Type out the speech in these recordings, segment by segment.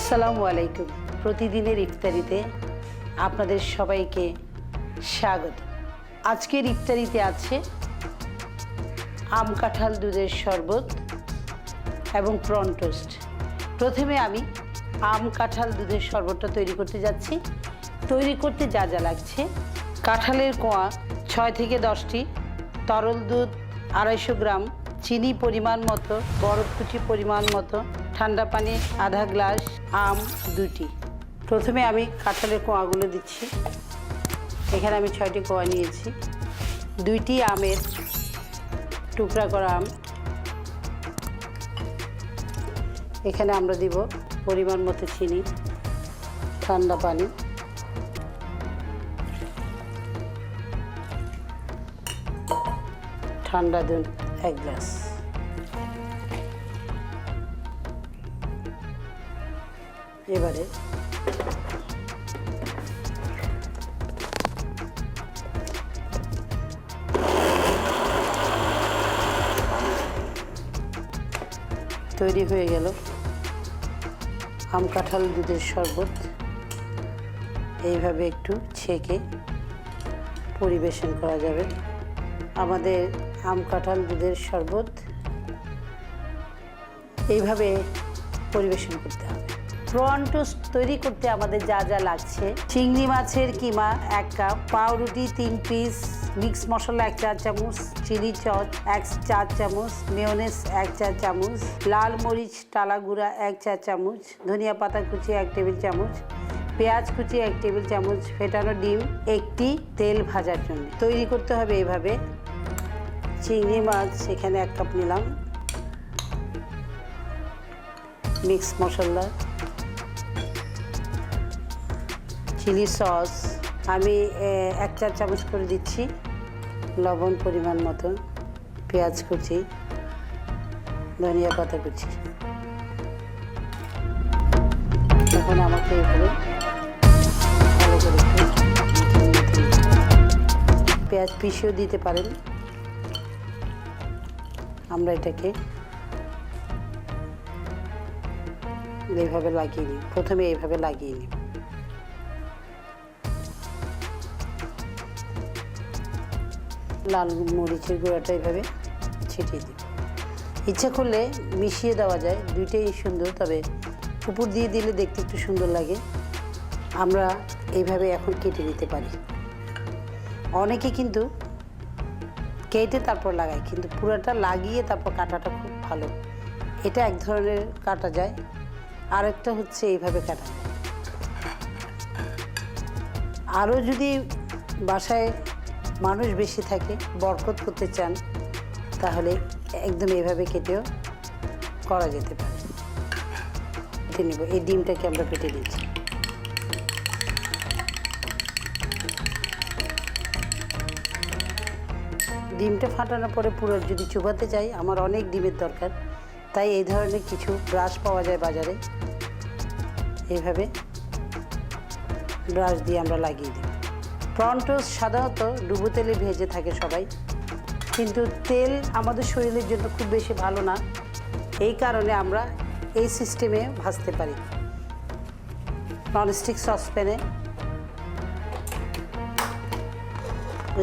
আসসালামু আলাইকুম। প্রতিদিনের ইফতারিতে আপনাদের সবাইকে স্বাগত। আজকের ইফতারিতে আছে আম কাঁঠাল দুধের শরবত এবং প্রন টোস্ট। প্রথমে আমি আম কাঁঠাল দুধের শরবতটা তৈরি করতে যাচ্ছি। তৈরি করতে যা যা লাগছে। কাঁঠালের কোয়া ছয় থেকে দশটি, তরল দুধ আড়াইশো গ্রাম, চিনি পরিমাণ মতো বরফ কুচি পরিমাণ মতো ঠান্ডা পানি, আধা গ্লাস, আম দুটি প্রথমে আমি কাঁঠালের কোয়াগুলো দিচ্ছি। এখানে আমি ছয়টি কোয়া নিয়েছি। দুইটি আমের টুকরা করা আম। এখানে আমরা দিব পরিমাণ মতো চিনি, ঠান্ডা পানি। ঠান্ডা দুধ এক গ্লাস। এবারে। তৈরি হয়ে গেল আম কাঁঠাল দুধের শরবত। এইভাবে একটু ছেঁকে পরিবেশন করা যাবে। আমাদের আম কাঁঠাল দুধের শরবত। এইভাবে পরিবেশন করতে হবে। প্রন টোস্ট তৈরি করতে আমাদের যা যা লাগছে। চিংড়ি মাছের কিমা এক কাপ, পাউরুটি তিন পিস মিক্স মশলা এক চা চামচ চিলি চচ এক চা চামচ মেয়নেস এক চা চামচ, লাল মরিচ, টালা গুঁড়া এক চা চামচ, ধনিয়া পাতা কুচি এক টেবিল চামচ, পেঁয়াজ কুচি এক টেবিল চামচ, ফেটানো ডিম একটি তেল ভাজার জন্য। তৈরি করতে হবে এভাবে। চিংড়ি মাছ এখানে এক কাপ নিলাম। মিক্স মশলা। চিলি সস, আমি এক চার চামচ করে দিচ্ছি লবণ পরিমাণ মতো, পেঁয়াজ কুচি, ধনিয়া পাতা কুচি। এখন আমাকে এভাবে ভালো করে। পেঁয়াজ পিষেও দিতে পারেন। আমরা এটাকে এইভাবে লাগিয়ে নিই। প্রথমে এইভাবে লাগিয়ে নিই। লাল মরিচের গুঁড়াটা এভাবে ছিটিয়ে দিই। ইচ্ছা করলে মিশিয়ে দেওয়া যায়, দুইটাই সুন্দর, তবে উপর দিয়ে দিলে দেখতে একটু সুন্দর লাগে। আমরা এইভাবে এখন কেটে নিতে পারি। অনেকে কিন্তু কেটে তারপর লাগায়, কিন্তু পুরোটা লাগিয়ে তারপর কাটাটা খুব ভালো। এটা এক ধরনের কাটা যায়, আরেকটা হচ্ছে এইভাবে কাটা। আরও যদি বাসায় মানুষ বেশি থাকে, বরকত করতে চান, তাহলে একদম এভাবে কেটেও করা যেতে পারে। কেটে নেব, এই ডিমটাকে আমরা কেটে দিচ্ছি ডিমটা ফাটানোর পরে পুরো যদি চুবাতে চাই, আমার অনেক ডিমের দরকার। তাই এই ধরনের কিছু ব্রাশ পাওয়া যায় বাজারে। এইভাবে ব্রাশ দিয়ে আমরা লাগিয়ে দিই। প্রনটোস সাধারণত ডুবো তেলে ভেজে থাকে সবাই। কিন্তু তেল আমাদের শরীরের জন্য খুব বেশি ভালো না। এই কারণে আমরা এই সিস্টেমে ভাজতে পারি। ননস্টিক সসপ্যানে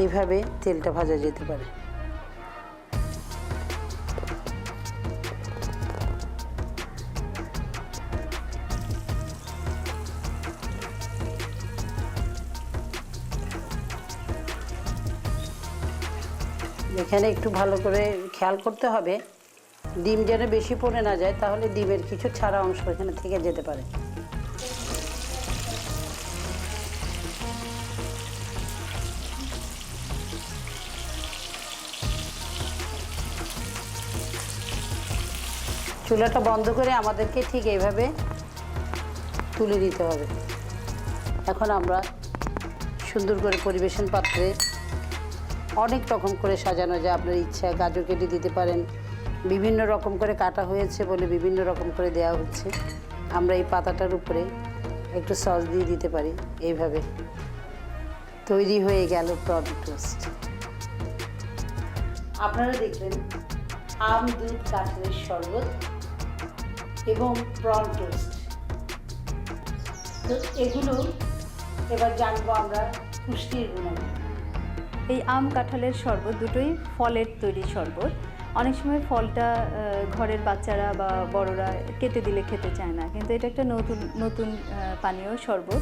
এইভাবে তেলটা ভাজা যেতে পারে। এখানে একটু ভালো করে খেয়াল করতে হবে। ডিম যেন বেশি পড়ে না যায়, তাহলে ডিমের কিছু ছাড়া অংশ এখানে থেকে যেতে পারে। চুলাটা বন্ধ করে আমাদেরকে ঠিক এইভাবে তুলে দিতে হবে। এখন আমরা সুন্দর করে পরিবেশন পাত্রে অনেক রকম করে সাজানো যায় আপনার ইচ্ছা গাজর কেটে দিতে পারেন। বিভিন্ন রকম করে কাটা হয়েছে বলে বিভিন্ন রকম করে দেওয়া হচ্ছে। আমরা এই পাতাটার উপরে একটু সস দিয়ে দিতে পারি এইভাবে। তৈরি হয়ে গেল প্রন টোস্ট আপনারা দেখবেন আম, দুধ, কাঁঠালের শরবত এবং প্রন টোস্ট তো এগুলো এবার জানব আমরা পুষ্টির গুণাগুণ। এই আম কাঁঠালের শরবত দুটোই ফলের তৈরি শরবত। অনেক সময় ফলটা ঘরের বাচ্চারা বা বড়রা কেটে দিলে খেতে চায় না। কিন্তু এটা একটা নতুন নতুন পানীয় শরবত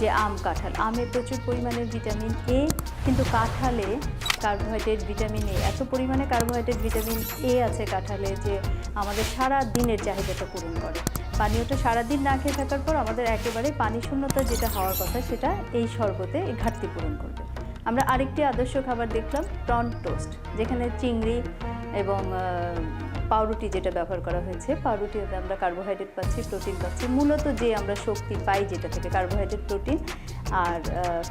যে আম কাঁঠাল। আমে প্রচুর পরিমাণে ভিটামিন এ কিন্তু কাঁঠালে কার্বোহাইড্রেট ভিটামিন এ এত পরিমাণে কার্বোহাইড্রেট ভিটামিন এ আছে কাঁঠালে যে আমাদের সারা দিনের চাহিদাটা পূরণ করে। পানীয়টা সারাদিন না খেয়ে থাকার পর আমাদের একেবারে পানি শূন্যতা যেটা হওয়ার কথা, সেটা এই শরবতে ঘাটতি পূরণ করবে। আমরা আরেকটি আদর্শ খাবার দেখলাম প্রন টোস্ট যেখানে চিংড়ি এবং পাউরুটি যেটা ব্যবহার করা হয়েছে, পাউরুটিতে আমরা কার্বোহাইড্রেট পাচ্ছি প্রোটিন পাচ্ছি। মূলত যে আমরা শক্তি পাই যেটা থেকে কার্বোহাইড্রেট প্রোটিন আর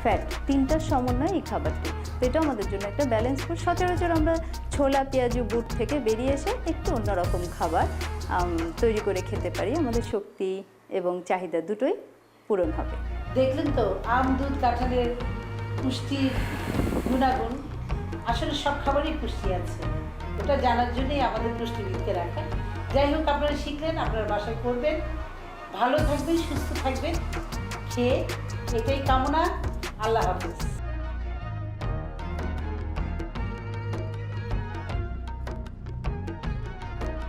ফ্যাট তিনটার সমন্বয় এই খাবারটি। তো এটা আমাদের জন্য একটা ব্যালেন্স ফুড সচরাচর আমরা ছোলা, পেঁয়াজু, বুট থেকে বেরিয়ে এসে একটু অন্যরকম খাবার তৈরি করে খেতে পারি। আমাদের শক্তি এবং চাহিদা দুটোই পূরণ হবে। দেখলেন তো, আম, দুধ, কাঁঠালের পুষ্টির গুণাগুণ, আসলে সব খাবারই পুষ্টি আছে। ওটা জানার জন্যই আমাদের পুষ্টিবিদকে রাখা। যাই হোক, আপনারা শিখলেন, আপনারা বাসায় করবেন। ভালো থাকবেন, সুস্থ থাকবেন। খেয়ে এটাই কামনা। আল্লাহ হাফিজ।